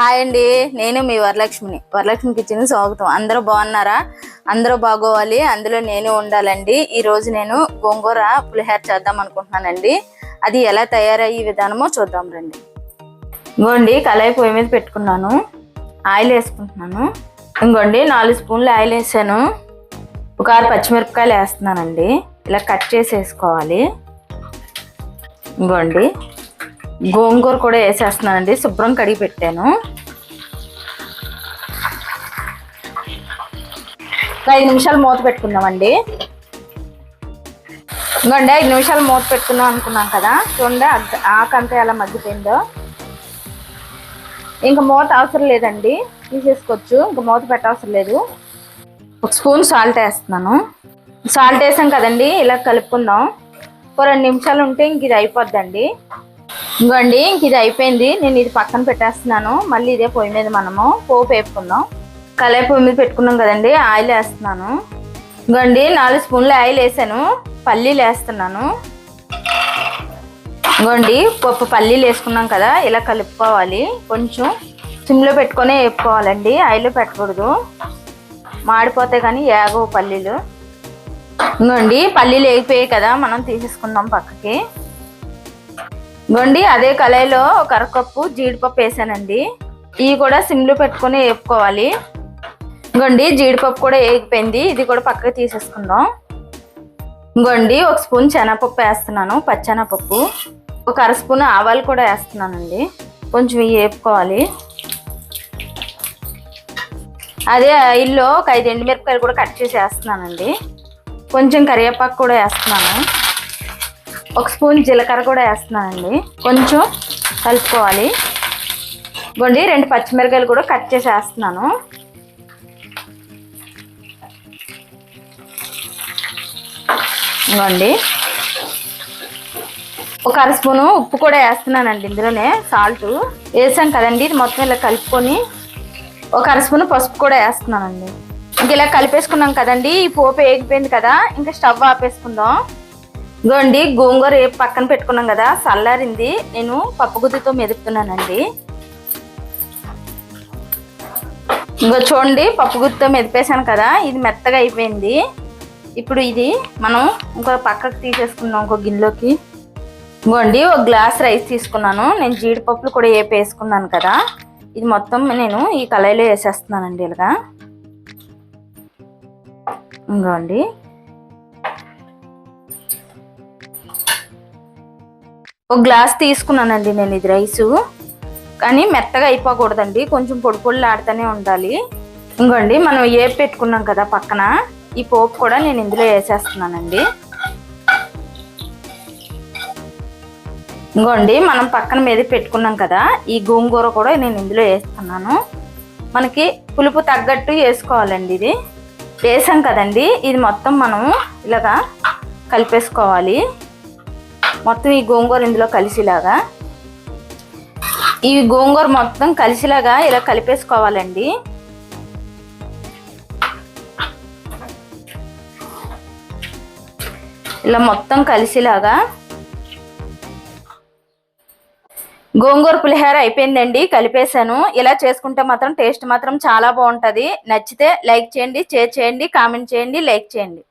Hi అండి. నేను మీ వరలక్ష్మిని. Varalakshmi kitchen స్వాగతం. అందరూ బాగున్నారా? అందరూ బాగోవాలి. అందులో నేను ఉండాలండి. ఈరోజు నేను గోంగూర పులిహేర చేద్దాం అనుకుంటున్నానండి. అది ఎలా తయారయ్యే విధానమో చూద్దాం రండి. ఇంకోండి కళాయి పొయ్యి మీద పెట్టుకున్నాను. ఆయిల్ వేసుకుంటున్నాను. ఇంకోండి నాలుగు స్పూన్లు ఆయిల్ వేసాను. ఒక ఆరు పచ్చిమిరపకాయలు వేస్తున్నానండి. ఇలా కట్ చేసి వేసుకోవాలి. ఇంకోండి గోంగూర కూడా వేసేస్తున్నానండి. శుభ్రం కడిగి పెట్టాను. ఐదు నిమిషాలు మూత పెట్టుకుందామండి. ఇంకోండి ఐదు నిమిషాలు మూత పెట్టుకుందాం అనుకున్నాం కదా. చూడండి అగ్- ఆకంతా ఎలా మగ్గిపోయిందో. ఇంకా మూత అవసరం లేదండి. తీసేసుకోవచ్చు. ఇంకా మూత పెట్టవసరం లేదు. ఒక స్పూన్ సాల్ట్ వేస్తున్నాను. సాల్ట్ వేసాం కదండి ఇలా కలుపుకుందాం. ఒక రెండు నిమిషాలు ఉంటే ఇంక ఇది అయిపోద్దండి. ఇంకోండి ఇంక ఇది అయిపోయింది. నేను ఇది పక్కన పెట్టేస్తున్నాను. మళ్ళీ ఇదే పొయ్యి మీద మనము పోపు వేపుకుందాం. కళాయి పొయ్యి మీద పెట్టుకున్నాం కదండి ఆయిల్ వేస్తున్నాను. ఇంకోండి నాలుగు స్పూన్లు ఆయిల్ వేసాను. పల్లీలు వేస్తున్నాను. ఇంకోండి పప్పు పల్లీలు వేసుకున్నాం కదా ఇలా కలుపుకోవాలి. కొంచెం సిమ్లో పెట్టుకొని వేపుకోవాలండి ఆయిల్లో పెట్టకూడదు. మాడిపోతే కానీ ఏగవు పల్లీలు. ఇంకోండి పల్లీలు వేగిపోయాయి కదా మనం తీసేసుకుందాం పక్కకి. గొండి అదే కళాయిలో ఒక అరకప్పు జీడిపప్పు వేసానండి. ఇవి కూడా సిమ్లు పెట్టుకొని వేపుకోవాలి. గొండి జీడిపప్పు కూడా వేగిపోయింది. ఇది కూడా పక్కకి తీసేసుకుందాం. ఇంకోండి ఒక స్పూన్ శనగపప్పు వేస్తున్నాను పచ్చెనపప్పు. ఒక అర స్పూన్ ఆవాలు కూడా వేస్తున్నానండి. కొంచెం వేపుకోవాలి. అదే ఆయిల్లో ఒక ఐదు ఎండుమిరపకాయలు కూడా కట్ చేసి వేస్తున్నానండి. కొంచెం కరివేపాకు కూడా వేస్తున్నాను. ఒక స్పూన్ జీలకర్ర కూడా వేస్తున్నానండి. కొంచెం కలుపుకోవాలి. ఇవ్వండి రెండు పచ్చిమిరకాయలు కూడా కట్ చేసి వేస్తున్నాను ఇవ్వండి ఒక అర స్పూను ఉప్పు కూడా వేస్తున్నానండి ఇందులోనే సాల్ట్. వేసాం కదండి ఇది మొత్తం ఇలా కలుపుకొని ఒక అర స్పూను పసుపు కూడా వేస్తున్నానండి. ఇంక ఇలా కలిపేసుకున్నాం కదండి ఈ పోపు వేగిపోయింది కదా ఇంకా స్టవ్ ఆపేసుకుందాం. ఇదిగోండి గోంగూర రేపు పక్కన పెట్టుకున్నాం కదా చల్లారింది. నేను పప్పు గుత్తితో మెదుపుతున్నానండి. ఇంకో చూడండి పప్పు గుత్తితో కదా ఇది మెత్తగా అయిపోయింది. ఇప్పుడు ఇది మనం ఇంకో పక్కకు తీసేసుకుందాం ఇంకో గిన్నెలోకి. ఇంకోండి ఒక గ్లాస్ రైస్ తీసుకున్నాను. నేను జీడిపప్పులు కూడా వేపి వేసుకున్నాను కదా ఇది మొత్తం నేను ఈ కళాయిలో వేసేస్తున్నానండి ఇలాగా. ఇంకోండి ఒక గ్లాస్ తీసుకున్నానండి నేను ఇది రైసు. కానీ మెత్తగా అయిపోకూడదండి. కొంచెం పొడి పొడిలాడుతూనే ఉండాలి. ఇంకోండి మనం ఏ పెట్టుకున్నాం కదా పక్కన ఈ పోపు కూడా నేను ఇందులో వేసేస్తున్నానండి. ఇంకోండి మనం పక్కన మీద పెట్టుకున్నాం కదా ఈ గోంగూర కూడా నేను ఇందులో వేస్తున్నాను. మనకి పులుపు తగ్గట్టు వేసుకోవాలండి ఇది. వేసాం కదండి ఇది మొత్తం మనం ఇలాగా కలిపేసుకోవాలి. మొత్తం ఈ గోంగూర ఇందులో కలిసిలాగా. ఈ గోంగూర మొత్తం కలిసిలాగా ఇలా కలిపేసుకోవాలండి. ఇలా మొత్తం కలిసిలాగా. గోంగూర పులిహోర అయిపోయిందండి కలిపేశాను. ఇలా చేసుకుంటే మాత్రం టేస్ట్ మాత్రం చాలా బాగుంటుంది. నచ్చితే లైక్ చేయండి షేర్ చేయండి కామెంట్ చేయండి లైక్ చేయండి.